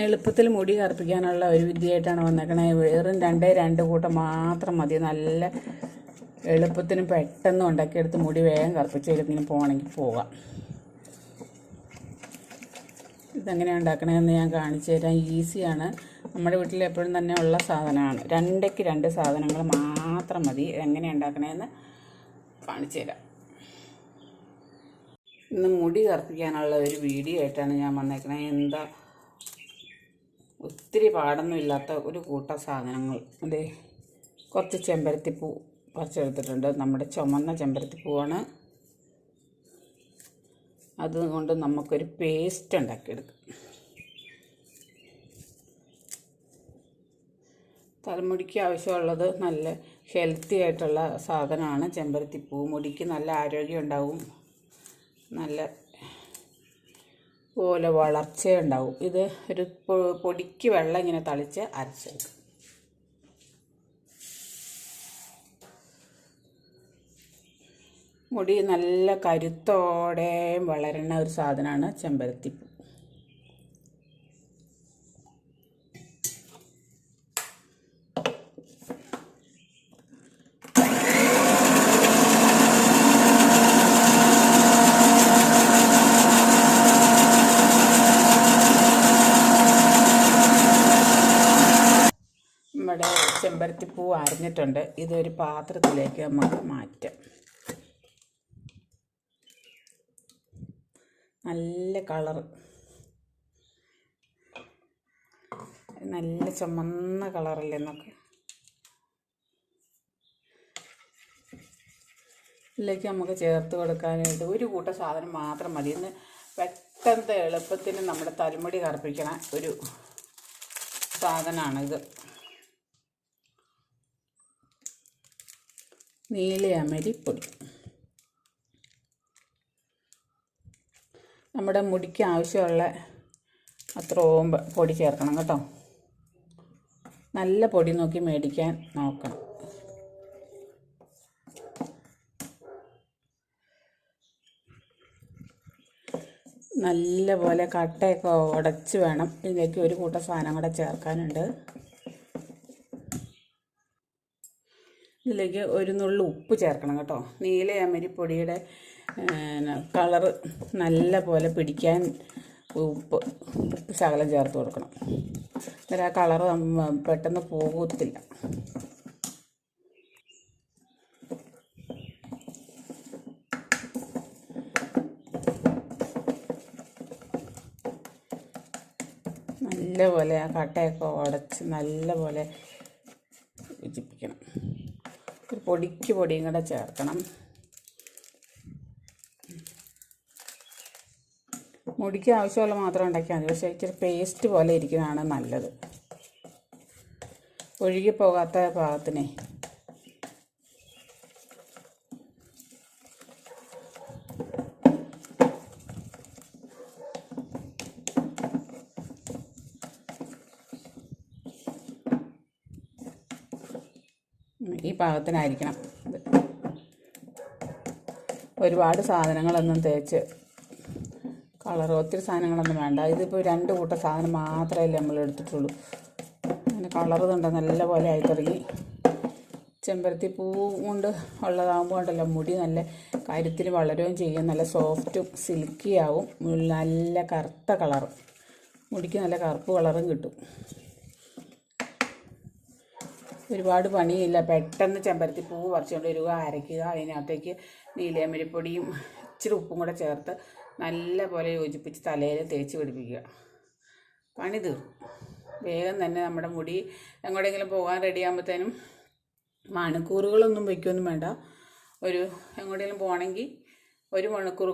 എളുപ്പത്തിൽ മുടി കറുപ്പിക്കാനുള്ള ഒരു വിദ്യയായിട്ടാണ് വന്നേക്കണേ. വെറും രണ്ടേ രണ്ട് കൂട്ടം മാത്രം മതി. നല്ല എളുപ്പത്തിന് പെട്ടെന്ന് ഉണ്ടാക്കിയെടുത്ത് മുടി വേഗം കറുപ്പിച്ച് എവിടെയെങ്കിലും പോകണമെങ്കിൽ പോകാം ഇതെങ്ങനെയാണ് ഉണ്ടാക്കണതെന്ന് ഞാൻ കാണിച്ചു തരാം. ഈസിയാണ്. നമ്മുടെ വീട്ടിൽ എപ്പോഴും തന്നെ ഉള്ള സാധനമാണ്. രണ്ടയ്ക്ക് രണ്ട് സാധനങ്ങൾ മാത്രം മതി. എങ്ങനെയാണ് ഉണ്ടാക്കണതെന്ന് കാണിച്ചു തരാം. ഇന്ന് മുടി കറുപ്പിക്കാനുള്ള ഒരു വീഡിയോ ആയിട്ടാണ് ഞാൻ വന്നേക്കണത് എന്താ ഒത്തിരി പാടൊന്നും ഇല്ലാത്ത ഒരു കൂട്ടം സാധനങ്ങൾ. അതെ കുറച്ച് ചെമ്പരത്തിപ്പൂ പറിച്ചെടുത്തിട്ടുണ്ട്. നമ്മുടെ ചുമന്ന ചെമ്പരത്തിപ്പൂവാണ്. അതുകൊണ്ട് നമുക്കൊരു പേസ്റ്റ് ഉണ്ടാക്കിയെടുക്കാം. തലമുടിക്ക് ആവശ്യമുള്ളത് നല്ല ഹെൽത്തി ആയിട്ടുള്ള സാധനമാണ് ചെമ്പരത്തിപ്പൂ. മുടിക്ക് നല്ല ആരോഗ്യം ഉണ്ടാവും. നല്ല പോലെ വളർച്ചയുണ്ടാവും ഇത് ഒരു പൊടിക്ക് വെള്ളം ഇങ്ങനെ തളിച്ച് അരച്ചെടുക്കും. മുടി നല്ല കരുത്തോടെയും വളരുന്ന ഒരു സാധനമാണ് ചെമ്പരത്തിപ്പൂ. നമ്മുടെ ചെമ്പരത്തിപ്പൂ അരിഞ്ഞിട്ടുണ്ട്. ഇതൊരു പാത്രത്തിലേക്ക് നമുക്ക് മാറ്റാം. നല്ല കളറ് നല്ല ചുമന്ന കളറല്ലേ എന്നൊക്കെ ഇതിലേക്ക് നമുക്ക് ചേർത്ത് കൊടുക്കാനായിട്ട് ഒരു കൂട്ടം സാധനം മാത്രം മതി. ഇന്ന് പെട്ടെന്ന് എളുപ്പത്തിന് നമ്മുടെ തലമുടി കറുപ്പിക്കണ ഒരു സാധനമാണിത്. നീലയമരിപ്പൊടി നമ്മുടെ മുടിക്ക് ആവശ്യമുള്ള അത്ര ഓമ്പ് പൊടി ചേർക്കണം കേട്ടോ. നല്ല പൊടി നോക്കി മേടിക്കാൻ നോക്കണം. നല്ല പോലെ കട്ടയൊക്കെ ഉടച്ച് വേണം. ഇതിലേക്ക് ഒരു കൂട്ടം സാധനം കൂടെ ചേർക്കാനുണ്ട്. ഇതിലേക്ക് ഒരു നുള്ളു ഉപ്പ് ചേർക്കണം കേട്ടോ. നീല അമരിപ്പൊടിയുടെ കളറ് നല്ല പോലെ പിടിക്കാൻ ഉപ്പ് ഉപ്പ് ശകലം ചേർത്ത് കൊടുക്കണം. അന്നേരം ആ കളറ് പെട്ടെന്ന് പോകത്തില്ല നല്ലപോലെ ആ കട്ടയൊക്കെ ഉടച്ച് നല്ലപോലെ യോജിപ്പിക്കണം. ഒരു പൊടിക്ക് പൊടിയും കൂടെ ചേർക്കണം. മുടിക്ക് ആവശ്യമുള്ള മാത്രം ഉണ്ടാക്കിയാൽ മതി. പക്ഷേ ഇച്ചിരി പേസ്റ്റ് പോലെ ഇരിക്കുന്നതാണ് നല്ലത്. ഒഴുകിപ്പോകാത്ത പാകത്തിനെ പാകത്തിനായിരിക്കണം. ഇത് ഒരുപാട് സാധനങ്ങളൊന്നും തേച്ച് കളർ ഒത്തിരി സാധനങ്ങളൊന്നും വേണ്ട. ഇതിപ്പോൾ രണ്ട് കൂട്ടം സാധനം മാത്രമല്ലേ നമ്മൾ എടുത്തിട്ടുള്ളൂ. അങ്ങനെ കളർ കണ്ട നല്ല പോലെ ചെമ്പരത്തി പൂ കൊണ്ട് ഉള്ളതാകുമ്പോൾ ഉണ്ടല്ലോ മുടി നല്ല കാര്യത്തിൽ വളരുകയും ചെയ്യും. നല്ല സോഫ്റ്റും സിൽക്കി ആവും നല്ല കറുത്ത കളറും. മുടിക്ക് നല്ല കറുപ്പ് കളറും കിട്ടും. ഒരുപാട് പണിയില്ല. പെട്ടെന്ന് ചെമ്പരത്തി പൂവ് പറിച്ചുകൊണ്ട് വരിക. അരയ്ക്കുക അതിനകത്തേക്ക് നീലയമരിപ്പൊടിയും ഇച്ചിരി ഉപ്പും കൂടെ ചേർത്ത് നല്ല പോലെ യോജിപ്പിച്ച് തലയിൽ തേച്ച് പിടിപ്പിക്കുക. പണി തീർന്നു. വേഗം തന്നെ നമ്മുടെ മുടി എങ്ങോട്ടെങ്കിലും പോകാൻ റെഡി ആകുമ്പോഴത്തേനും മണിക്കൂറുകളൊന്നും വയ്ക്കൊന്നും വേണ്ട. ഒരു എങ്ങോട്ടെങ്കിലും പോകണമെങ്കിൽ ഒരു മണിക്കൂർ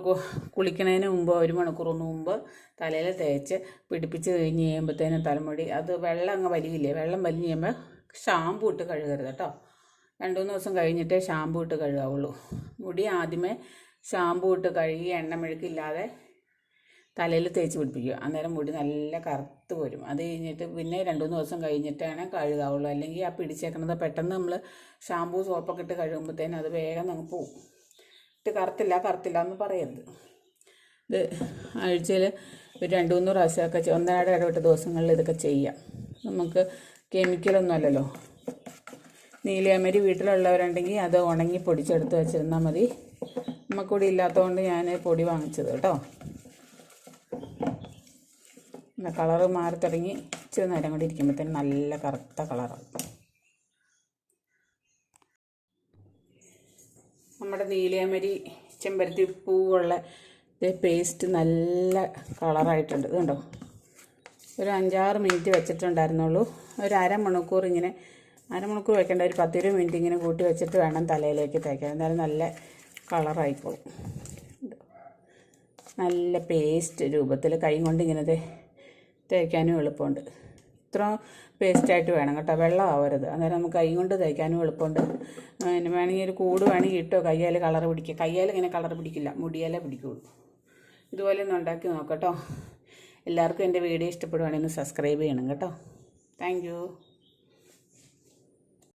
കുളിക്കുന്നതിന് മുമ്പ് ഒരു മണിക്കൂറിന് മുമ്പ് തലയിൽ തേച്ച് പിടിപ്പിച്ച് കഴിഞ്ഞ് കഴിയുമ്പോഴത്തേനും തലമുടി അത് വെള്ളം അങ്ങ് വലിയില്ലേ? വെള്ളം വലിഞ്ഞ് കഴിയുമ്പോൾ ഷാമ്പു ഇട്ട് കഴുകരുത് കേട്ടോ. രണ്ട് മൂന്ന് ദിവസം കഴിഞ്ഞിട്ടേ ഷാമ്പു ഇട്ട് കഴുകാവുള്ളൂ. മുടി ആദ്യമേ ഷാമ്പു ഇട്ട് കഴുകി എണ്ണ മെഴുക്കില്ലാതെ തലയിൽ തേച്ച് പിടിപ്പിക്കുക. അന്നേരം മുടി നല്ല കറുത്ത് വരും. അത് കഴിഞ്ഞിട്ട് പിന്നെ രണ്ട് മൂന്ന് ദിവസം കഴിഞ്ഞിട്ടാണ് കഴുകാവുള്ളൂ. അല്ലെങ്കിൽ ആ പിടിച്ചേക്കണത് പെട്ടെന്ന് നമ്മൾ ഷാമ്പൂ സോപ്പൊക്കെ ഇട്ട് കഴുകുമ്പോഴത്തേനും അത് വേഗം അങ്ങ് പോവും. ഇട്ട് കറുത്തില്ല കറുത്തില്ല എന്ന് പറയരുത്. ഇത് ആഴ്ചയിൽ ഒരു രണ്ട് മൂന്ന് പ്രാവശ്യമൊക്കെ ഒന്നര ഇടപെട്ട ദിവസങ്ങളിൽ ഇതൊക്കെ ചെയ്യാം. നമുക്ക് കെമിക്കലൊന്നും അല്ലല്ലോ നീലിയാമരി വീട്ടിലുള്ളവരുണ്ടെങ്കിൽ അത് ഉണങ്ങി പൊടിച്ചെടുത്ത് വെച്ചിരുന്നാൽ മതി. നമുക്കിവിടെ ഇല്ലാത്തതുകൊണ്ട് ഞാൻ പൊടി വാങ്ങിച്ചത് കേട്ടോ. കളറ് മാറി തുടങ്ങി ഇച്ചിരി നേരം കൂടി ഇരിക്കുമ്പോഴത്തേന് നല്ല കറുത്ത കളറാണ് നമ്മുടെ നീലയമരി ചെമ്പരത്തി പൂവുള്ള പേസ്റ്റ് നല്ല കളറായിട്ടുണ്ട്. ഇതുണ്ടോ ഒരു അഞ്ചാറ് മിനിറ്റ് വെച്ചിട്ടുണ്ടായിരുന്നുള്ളൂ. ഒരു അരമണിക്കൂർ ഇങ്ങനെ അരമണിക്കൂർ വെക്കേണ്ട ഒരു പത്തിരുപത് മിനിറ്റ് ഇങ്ങനെ കൂട്ടി വെച്ചിട്ട് വേണം തലയിലേക്ക് തേക്കാൻ. എന്നാലും നല്ല കളറായിക്കോളും. നല്ല പേസ്റ്റ് രൂപത്തിൽ കൈ കൊണ്ട് ഇങ്ങനെ തേക്കാനും എളുപ്പമുണ്ട്. ഇത്ര പേസ്റ്റായിട്ട് വേണം കേട്ടോ. വെള്ളം ആവരുത്. അന്നേരം നമുക്ക് കൈ കൊണ്ട് തേക്കാനും എളുപ്പമുണ്ട്. പിന്നെ വേണമെങ്കിൽ ഒരു കൂട് വേണമെങ്കിൽ ഇട്ടോ? കയ്യാൽ കളർ പിടിക്കുക കയ്യാൽ ഇങ്ങനെ കളർ പിടിക്കില്ല. മുടിയാലേ പിടിക്കുള്ളൂ. ഇതുപോലെ ഒന്ന് ഉണ്ടാക്കി നോക്കട്ടോ എല്ലാവർക്കും എന്റെ വീഡിയോ ഇഷ്ടപ്പെടുവാണെങ്കിൽ ഒന്ന് സബ്സ്ക്രൈബ് ചെയ്യണം കേട്ടോ. താങ്ക്